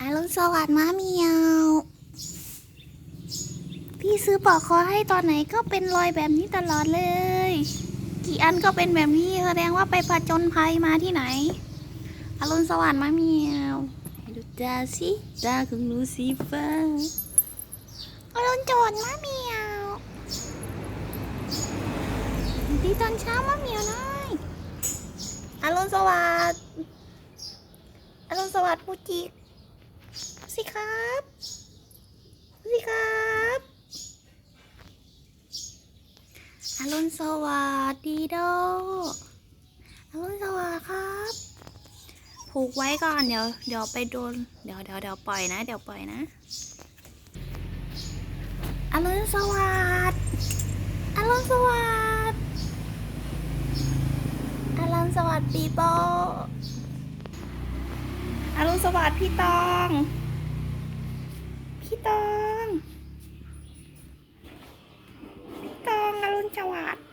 อรุณสวัสดิ์มาเมียว พี่ซื้อปลอกคอให้ตอนไหนก็เป็นรอยแบบนี้ตลอดเลย กี่อันก็เป็นแบบนี้แสดงว่าไปผจญภัยมาที่ไหนอรุณสวัสดิ์มาเมียวให้ดูตาสิตาของหนูสีฟ้าอรุณโจรมาเมียวดีตอนเช้ามาเมียวหน้อยอรุณสวัสดิ์อรุณสวัสดิ์ปูจิ สิครับสิครับอรุณสวัสดีโดอรุณสวัสดิ์ครับ ผูกไว้ก่อนเดี๋ยวเดี๋ยวไปโดนเดี๋ยวเดี๋ยวเดี๋ยวปล่อยนะ เดี๋ยวปล่อยนะอรุณสวัสดิ์อรุณสวัสดิ์อรุณสวัสดิ์ปีโป้อรุณสวัสดิ์พี่ตอง พี่ตองพี่ตองอรุณสวัสดิ์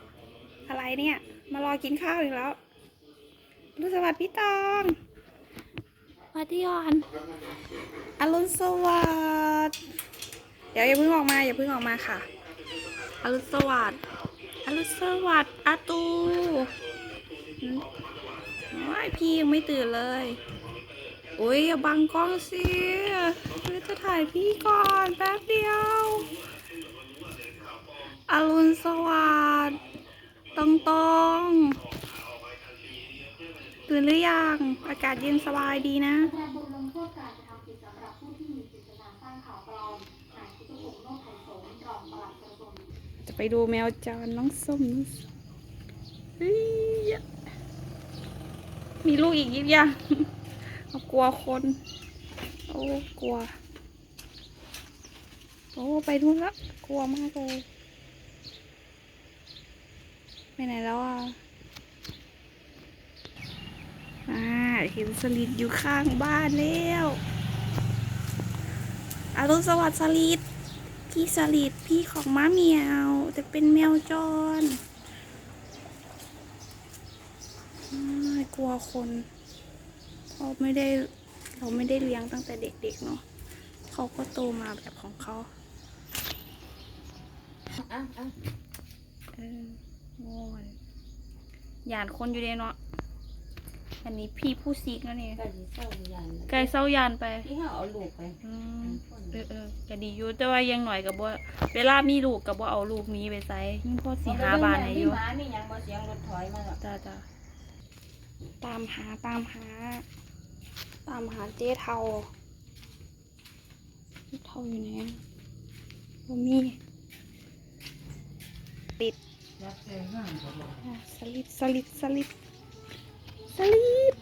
อะไรเนี่ย มารอกินข้าวอีกแล้วอรุณสวัสดิ์พี่ตองสวัสดีก่อนอรุณสวัสดิ์เดี๋ยวอย่าเพิ่งออกมาอย่าเพิ่งออกมาค่ะอรุณสวัสดิ์อรุณสวัสดิ์อาตูหืมว้ายพี่ยังไม่ตื่นเลย โอ้ยอย่าบังกล้องสิเดี๋ยวจะถ่ายพี่ก่อนแป๊บเดียวอรุณสวัสดิ์ตรงตรงตื่นหรือยัง อากาศเย็นสบายดีนะจะไปดูแมวจรน้องส้มน้องส้มเฮ้ยมีลูกอีกยิบยัง กลัวคน โอ้ กลัว โอ้ ไปนู่นละ กลัวมากเลย ไปไหนแล้วอะอ่าเห็นสลิดอยู่ข้างบ้านแล้วอรุณสวัสดิ์สลิดพี่สลิดพี่ของม้าเมียว แต่เป็นแมวจรอ่ากลัวคน เขาไม่ได้เราไม่ได้เลี้ยงตั้งแต่เด็กๆเนาะเขาก็โตมาแบบของเขาอะอะเออโง่ยหยานคนอยู่เดะเนาะอันนี้พี่ผู้ซีกแล้วเนี่ยก็สิเศร้ายันไกลเศร้ายานไปที่เขาเอาลูกไปอืมเออเออก็ดีอยู่แต่ว่ายังหน่อยกับว่าเวลามีลูกกับว่าเอาลูกนี้ไปใส่ยิ่งพ่อสีหาบานให้อยู่มีหมามีหยังบ่เสียงรถถอยมาหรอกจ้าจ้าตามหาตามหา ตามหาเจ๊เทาเจ๊เทาอยู่ไหนบ่มีปิดรับเลยห้างเขาบอกอะสลิดสลิดสลิดสลิด